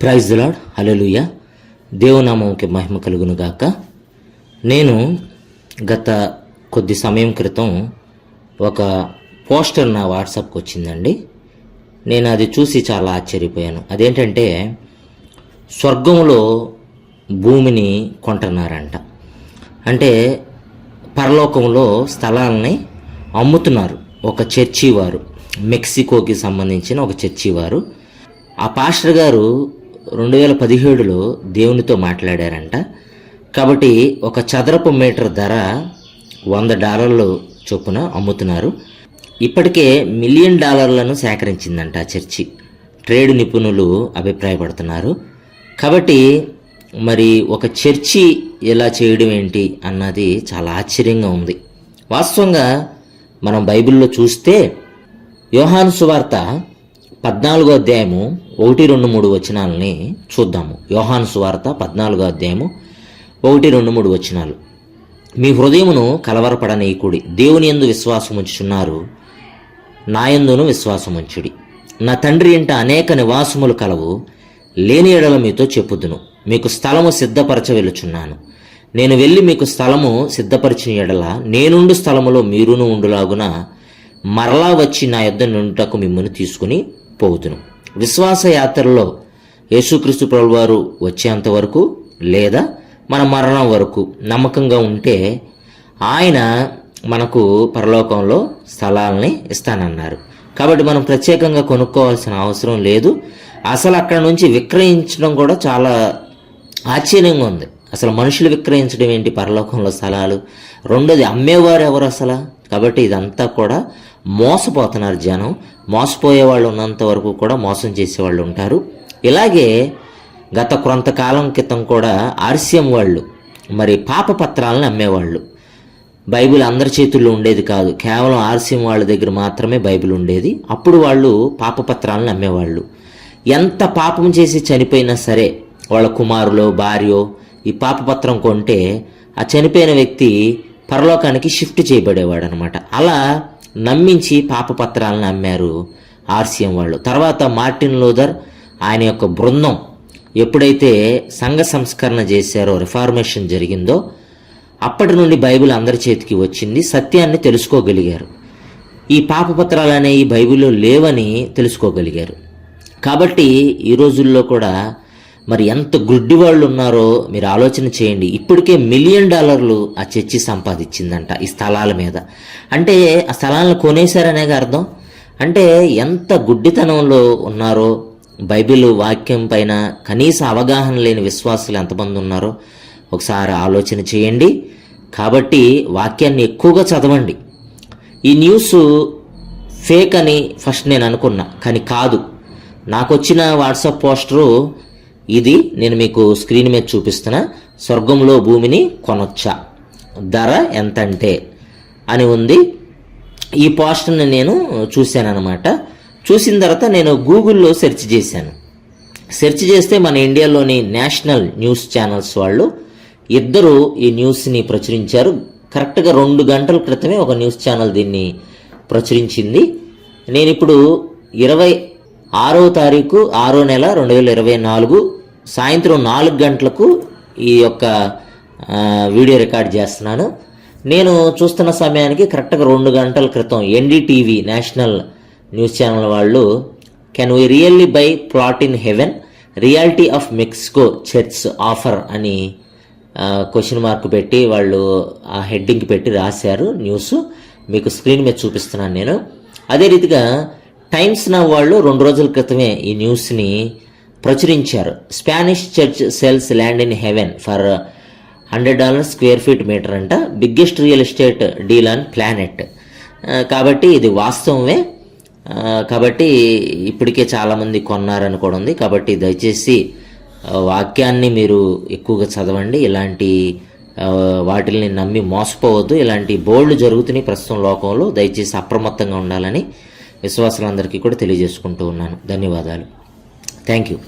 Praise lord హలలుయ దేవునామంకి మహిమ కలుగునుగాక నేను గత కొద్ది సమయం క్రితం ఒక పోస్టర్ నా వాట్సాప్కి వచ్చిందండి. నేను అది చూసి చాలా ఆశ్చర్యపోయాను. అదేంటంటే స్వర్గంలో భూమిని కొంటున్నారంట. అంటే పరలోకంలో స్థలాలని అమ్ముతున్నారు ఒక చర్చి వారు మెక్సికోకి సంబంధించిన ఒక చర్చి వారు ఆ పాస్టర్ గారు రెండు వేల పదిహేడులో దేవునితో మాట్లాడారంట. కాబట్టి ఒక చదరపు మీటర్ ధర వంద డాలర్లు చొప్పున అమ్ముతున్నారు. ఇప్పటికే మిలియన్ డాలర్లను సేకరించిందంట ఆ చర్చి. ట్రేడ్ నిపుణులు అభిప్రాయపడుతున్నారు. కాబట్టి మరి ఒక చర్చి ఇలా చేయడం ఏంటి అన్నది చాలా ఆశ్చర్యంగా ఉంది. వాస్తవంగా మనం బైబిల్లో చూస్తే యోహాను సువార్త పద్నాలుగో అధ్యాయము ఒకటి రెండు మూడు వచనాలని చూద్దాము. యోహాను సువార్త పద్నాలుగో అధ్యాయము ఒకటి రెండు మూడు వచనాలు. మీ హృదయమును కలవరపడనీయకుడి దేవుని ఎందు విశ్వాసముంచుచున్నారు నాయందును విశ్వాసముంచుడి నా తండ్రి ఇంట అనేక నివాసములు కలవు. లేని ఎడల మీతో చెప్పుదును. మీకు స్థలము సిద్ధపరచ వెలుచున్నాను నేను వెళ్ళి మీకు స్థలము సిద్ధపరిచిన ఎడల నేనుండు స్థలములో మీరును ఉండులాగున మరలా వచ్చి నా యొద్ద నుండుటకు మిమ్మల్ని తీసుకుని పోతును విశ్వాస యాత్రలో యేసుక్రీస్తు ప్రభువారు వచ్చేంత వరకు లేదా మన మరణం వరకు నమ్మకంగా ఉంటే ఆయన మనకు పరలోకంలో స్థలాల్ని ఇస్తానన్నారు. కాబట్టి మనం ప్రత్యేకంగా కొనుక్కోవాల్సిన అవసరం లేదు. అసలు అక్కడ నుంచి విక్రయించడం కూడా చాలా ఆశ్చర్యంగా ఉంది. అసలు మనుషులు విక్రయించడం ఏంటి? పరలోకంలో స్థలాలు. రెండోది అమ్మేవారు ఎవరు అసలు? కాబట్టి ఇదంతా కూడా మోసపోతున్నారు జనం. మోసపోయే వాళ్ళు ఉన్నంత వరకు కూడా మోసం చేసేవాళ్ళు ఉంటారు. ఇలాగే గత కొంతకాలం క్రితం కూడా ఆర్సీఎం వాళ్ళు మరి పాప పత్రాలను అమ్మేవాళ్ళు బైబిల్ అందరి చేతుల్లో ఉండేది కాదు. కేవలం ఆర్సీఎం వాళ్ళ దగ్గర మాత్రమే బైబిల్ ఉండేది. అప్పుడు వాళ్ళు పాపపత్రాలను అమ్మేవాళ్ళు ఎంత పాపం చేసి చనిపోయినా సరే వాళ్ళ కుమారులో భార్యో ఈ పాపపత్రం కొంటే ఆ చనిపోయిన వ్యక్తి పరలోకానికి షిఫ్ట్ చేయబడేవాడు అనమాట అలా నమ్మించి పాపపత్రాలను అమ్మారు ఆర్సీఎం వాళ్ళు. తర్వాత మార్టిన్ లూథర్ ఆయన యొక్క బృందం ఎప్పుడైతే సంఘ సంస్కరణ చేశారో రిఫార్మేషన్ జరిగిందో అప్పటి నుండి బైబిల్ అందరి చేతికి వచ్చింది సత్యాన్ని తెలుసుకోగలిగారు. ఈ పాపపత్రాలు అనేవి బైబిల్లో లేవని తెలుసుకోగలిగారు. కాబట్టి ఈ రోజుల్లో కూడా మరి ఎంత గుడ్డి వాళ్ళు ఉన్నారో మీరు ఆలోచన చేయండి. ఇప్పటికే మిలియన్ డాలర్లు ఆ చర్చి సంపాదించిందంట ఈ స్థలాల మీద. అంటే ఆ స్థలాలను కొనేశారనే అర్థం? అంటే ఎంత గుడ్డితనంలో ఉన్నారో బైబిల్ వాక్యం పైన కనీస అవగాహన లేని విశ్వాసులు ఎంతమంది ఉన్నారో ఒకసారి ఆలోచన చేయండి. కాబట్టి వాక్యాన్ని ఎక్కువగా చదవండి. ఈ న్యూస్ ఫేక్ అని ఫస్ట్ నేను అనుకున్నా కానీ కాదు. నాకు వచ్చిన వాట్సాప్ పోస్టరు ఇది నేను మీకు స్క్రీన్ మీద చూపిస్తున్న స్వర్గంలో భూమిని కొనొచ్చా. ధర ఎంతంటే అని ఉంది. ఈ పోస్టర్ని నేను చూశాను అనమాట చూసిన తర్వాత నేను గూగుల్లో సెర్చ్ చేశాను. సెర్చ్ చేస్తే మన ఇండియాలోని నేషనల్ న్యూస్ ఛానల్స్ వాళ్ళు ఇద్దరు ఈ న్యూస్ని ప్రచురించారు. కరెక్ట్గా రెండు గంటల క్రితమే ఒక న్యూస్ ఛానల్ దీన్ని ప్రచురించింది. నేను ఇప్పుడు ఇరవై ఆరో తారీఖు ఆరో నెల రెండు వేల ఇరవై నాలుగు సాయంత్రం నాలుగు గంటలకు ఈ యొక్క వీడియో రికార్డ్ చేస్తున్నాను. నేను చూస్తున్న సమయానికి కరెక్ట్గా రెండు గంటల క్రితం ఎన్డీటీవీ నేషనల్ న్యూస్ ఛానల్ వాళ్ళు can we really buy plot in heaven reality of Mexico church offer అని క్వశ్చన్ మార్క్ పెట్టి వాళ్ళు ఆ హెడ్డింగ్ పెట్టి రాశారు న్యూస్. మీకు స్క్రీన్ మీద చూపిస్తున్నాను నేను. అదే రీతిగా టైమ్స్ నా వాళ్ళు రెండు రోజుల క్రితమే ఈ న్యూస్ని ప్రచురించారు. Spanish church sells land in heaven for hundred dollar square feet metre అంట. Biggest real estate deal on planet. కాబట్టి ఇది వాస్తవమే. కాబట్టి ఇప్పటికే చాలామంది కొన్నారని కూడా ఉంది. కాబట్టి దయచేసి వాక్యాన్ని మీరు ఎక్కువగా చదవండి. ఇలాంటి వాటిల్ని నమ్మి మోసపోవద్దు. ఇలాంటి బోల్డ్ జరుగుతున్నాయి ప్రస్తుతం లోకంలో. దయచేసి అప్రమత్తంగా ఉండాలని విశ్వాసులందరికీ కూడా తెలియజేసుకుంటూ ఉన్నాను. ధన్యవాదాలు. Thank you